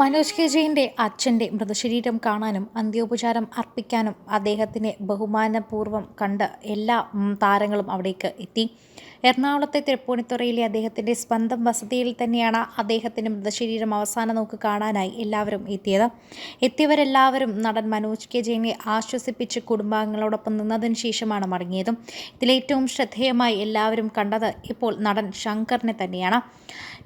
Manoj K ജയിന്റെ അച്ഛന്റെ മൃതശരീരം കാണാനും അന്ത്യോപചാരം അർപ്പിക്കാനും അദ്ദേഹത്തിനെ ബഹുമാനപൂർവം കണ്ട് എല്ലാ താരങ്ങളും അവിടേക്ക് എത്തി. എറണാകുളത്തെ തൃപ്പൂണിത്തുറയിലെ അദ്ദേഹത്തിന്റെ സ്വന്തം വസതിയിൽ തന്നെയാണ് അദ്ദേഹത്തിന്റെ മൃതശരീരം അവസാന നോക്ക് കാണാനായി എല്ലാവരും എത്തിയത്. എത്തിയവരെല്ലാവരും നടൻ മനോജ് കെ ജയനെ ആശ്വസിപ്പിച്ച് കുടുംബാംഗങ്ങളോടൊപ്പം നിന്നതിന് ശേഷമാണ് മടങ്ങിയതും. ഇതിലേറ്റവും ശ്രദ്ധേയമായി എല്ലാവരും കണ്ടത് ഇപ്പോൾ നടൻ ശങ്കറിനെ തന്നെയാണ്.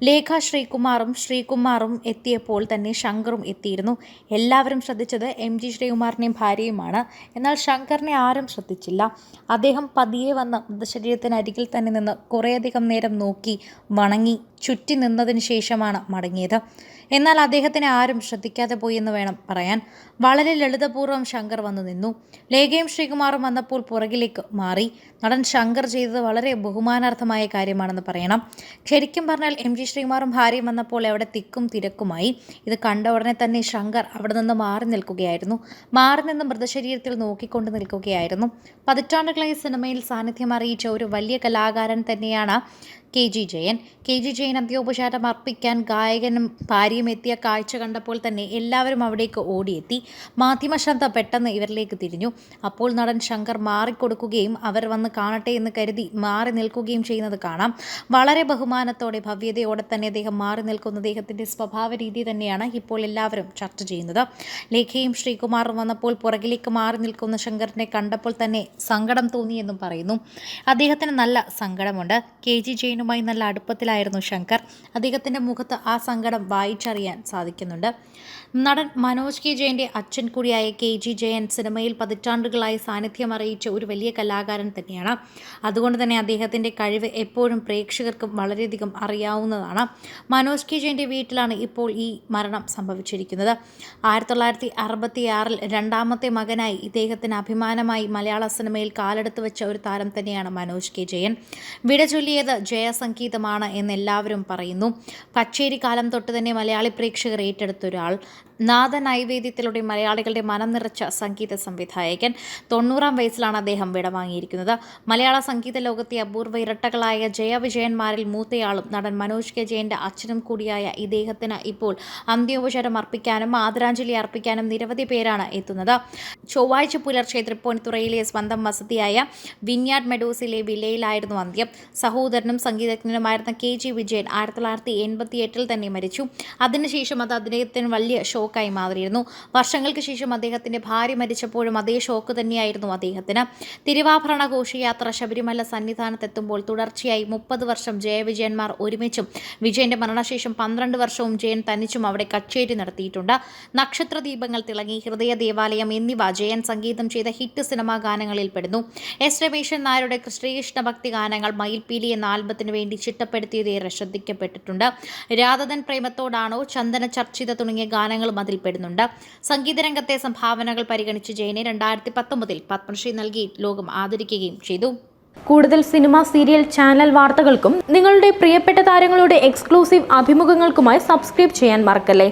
ലേഖ ശ്രീകുമാറും ശ്രീകുമാറും എത്തിയപ്പോൾ തന്നെ ശങ്കറും എത്തിയിരുന്നു. എല്ലാവരും ശ്രദ്ധിച്ചത് എം ജി ശ്രീകുമാറിനെയും ഭാര്യയുമാണ്. എന്നാൽ ശങ്കറിനെ ആരും ശ്രദ്ധിച്ചില്ല. അദ്ദേഹം പതിയെ വന്ന് മൃതശരീരത്തിനരികിൽ തന്നെ നിന്ന് കുറേയധികം നേരം നോക്കി വണങ്ങി ചുറ്റി നിന്നതിന് ശേഷമാണ് മടങ്ങിയത്. എന്നാൽ അദ്ദേഹത്തിനെ ആരും ശ്രദ്ധിക്കാതെ പോയി എന്ന് വേണം പറയാൻ. വളരെ ലളിതപൂർവം ശങ്കർ വന്നു നിന്നു. ലേഖയും ശ്രീകുമാറും വന്നപ്പോൾ പുറകിലേക്ക് മാറി. നടൻ ശങ്കർ ചെയ്തത് വളരെ ബഹുമാനാർത്ഥമായ കാര്യമാണെന്ന് പറയണം. ശരിക്കും പറഞ്ഞാൽ എം ജി ശ്രീകുമാറും ഭാര്യയും വന്നപ്പോൾ അവിടെ തിക്കും തിരക്കുമായി. ഇത് കണ്ട ഉടനെ തന്നെ ശങ്കർ അവിടെ നിന്ന് മാറി നിൽക്കുകയായിരുന്നു. മാറി നിന്ന് മൃതശരീരത്തിൽ നോക്കിക്കൊണ്ട് നിൽക്കുകയായിരുന്നു. പതിറ്റാണ്ടുകളായി സിനിമയിൽ സാന്നിധ്യം അറിയിച്ച ഒരു വലിയ കലാകാരൻ തന്നെയാണ് K G Jayan. K G Jayan അന്ത്യോപചാരം അർപ്പിക്കാൻ ഗായകനും ഭാര്യയും എത്തിയ കാഴ്ച കണ്ടപ്പോൾ തന്നെ എല്ലാവരും അവിടേക്ക് ഓടിയെത്തി. മാധ്യമ ശ്രദ്ധ പെട്ടെന്ന് ഇവരിലേക്ക് തിരിഞ്ഞു. അപ്പോൾ നടൻ ശങ്കർ മാറിക്കൊടുക്കുകയും അവർ വന്ന് കാണട്ടെ എന്ന് കരുതി മാറി നിൽക്കുകയും ചെയ്യുന്നത് കാണാം. വളരെ ബഹുമാനത്തോടെ ഭവ്യതയോടെ തന്നെ അദ്ദേഹം മാറി നിൽക്കുന്ന അദ്ദേഹത്തിന്റെ സ്വഭാവ രീതി തന്നെയാണ് ഇപ്പോൾ എല്ലാവരും ചർച്ച ചെയ്യുന്നത്. ലേഖയും ശ്രീകുമാറും വന്നപ്പോൾ പുറകിലേക്ക് മാറി നിൽക്കുന്ന ശങ്കറിനെ കണ്ടപ്പോൾ തന്നെ സങ്കടം തോന്നിയെന്നും പറയുന്നു. അദ്ദേഹത്തിന് നല്ല സങ്കടമുണ്ട്. കെ ജി ജെയിനുമായി നല്ല അടുപ്പത്തിലായിരുന്നു ശങ്കർ. അദ്ദേഹത്തിന്റെ മുഖത്ത് ആ സങ്കടം വായിച്ചറിയാൻ സാധിക്കുന്നുണ്ട്. നടൻ മനോജ് കെ ജയന്റെ അച്ഛൻ കൂടിയായ കെ ജി ജയൻ സിനിമയിൽ പതിറ്റാണ്ടുകളായി സാന്നിധ്യം അറിയിച്ച ഒരു വലിയ കലാകാരൻ തന്നെയാണ്. അതുകൊണ്ട് തന്നെ അദ്ദേഹത്തിന്റെ കഴിവ് എപ്പോഴും പ്രേക്ഷകർക്കും വളരെയധികം അറിയാവുന്നതാണ്. മനോജ് കെ ജയന്റെ വീട്ടിലാണ് ഇപ്പോൾ ഈ മരണം സംഭവിച്ചിരിക്കുന്നത്. ആയിരത്തി തൊള്ളായിരത്തി അറുപത്തി ആറിൽ രണ്ടാമത്തെ മകനായി ഇദ്ദേഹത്തിന് അഭിമാനമായി മലയാള സിനിമയിൽ കാലെടുത്ത് വെച്ച ഒരു താരം തന്നെയാണ് മനോജ് കെ ജയൻ. വിട ചൊല്ലിയത് ജയസംഗീതമാണ് എന്നെല്ലാവരും പറയുന്നു. കച്ചേരി കാലം തൊട്ട് തന്നെ മലയാളി പ്രേക്ഷകർ ഏറ്റെടുത്ത ഒരാൾ നാദ നൈവേദ്യത്തിലൂടെ മലയാളികളുടെ മനം നിറച്ച സംഗീത സംവിധായകൻ. തൊണ്ണൂറാം വയസ്സിലാണ് അദ്ദേഹം വിടവാങ്ങിയിരിക്കുന്നത്. മലയാള സംഗീത ലോകത്തെ അപൂർവ ഇരട്ടകളായ ജയവിജയന്മാരിൽ മൂത്തയാളും നടൻ മനോജ് കെ ജയന്റെ അച്ഛനും കൂടിയായ ഇദ്ദേഹത്തിന് ഇപ്പോൾ അന്ത്യോപചാരം അർപ്പിക്കാനും ആദരാഞ്ജലി അർപ്പിക്കാനും നിരവധി പേരാണ് എത്തുന്നത്. ചൊവ്വാഴ്ച പുലർച്ചെ തൃപ്പൂണിത്തുറയിലെ സ്വന്തം വസതിയായ വിന്യാഡ് മെഡോസിലെ വില്ലയിലായിരുന്നു അന്ത്യം. സഹോദരനും സംഗീതജ്ഞനുമായിരുന്ന കെ ജി വിജയൻ ആയിരത്തി തൊള്ളായിരത്തി എൺപത്തി എട്ടിൽ തന്നെ മരിച്ചു. അതിനുശേഷം അത് അദ്ദേഹത്തിന് വലിയ ഷോക്കായി മാറിയിരുന്നു. വർഷങ്ങൾക്ക് ശേഷം അദ്ദേഹത്തിന്റെ ഭാര്യ മരിച്ചപ്പോഴും അതേ ഷോക്ക് തന്നെയായിരുന്നു അദ്ദേഹത്തിന്. തിരുവാഭരണ ഘോഷയാത്ര ശബരിമല സന്നിധാനത്തെത്തുമ്പോൾ തുടർച്ചയായി മുപ്പത് വർഷം ജയവിജയന്മാർ ഒരുമിച്ചും വിജയന്റെ മരണശേഷം പന്ത്രണ്ട് വർഷവും ജയൻ തനിച്ചും അവിടെ കച്ചേരി നടത്തിയിട്ടുണ്ട്. നക്ഷത്ര ദീപങ്ങൾ തിളങ്ങി ഹൃദയ ദേവാലയം എന്നിവ ജയൻ സംഗീതം ചെയ്ത ഹിറ്റ് സിനിമാ ഗാനങ്ങളിൽ പെടുന്നു. എസ് രമേശൻ നായരുടെ ശ്രീകൃഷ്ണ ഭക്തി ഗാനങ്ങൾ മയിൽപീലി എന്ന ആൽബത്തിന് വേണ്ടി ചിട്ടപ്പെടുത്തിയതേറെ ശ്രദ്ധിക്കപ്പെട്ടിട്ടുണ്ട്. രാധതൻ പ്രേമത്തോടാണോ ചന്ദന ചർച്ചിത തുടങ്ങിയ ഗാനങ്ങളും അതിൽ പെടുന്നുണ്ട് സംഗീതരംഗത്തെ സംഭാവനകൾ പരിഗണിച്ച് ജയനെ രണ്ടായിരത്തി പത്തൊമ്പതിൽ പത്മശ്രീ നൽകി ലോകം ആദരിക്കുകയും ചെയ്തു. കൂടുതൽ സിനിമ സീരിയൽ ചാനൽ വാർത്തകൾക്കും നിങ്ങളുടെ പ്രിയപ്പെട്ട താരങ്ങളുടെ എക്സ്ക്ലൂസീവ് അഭിമുഖങ്ങൾക്കുമായി സബ്സ്ക്രൈബ് ചെയ്യാൻ മറക്കല്ലേ?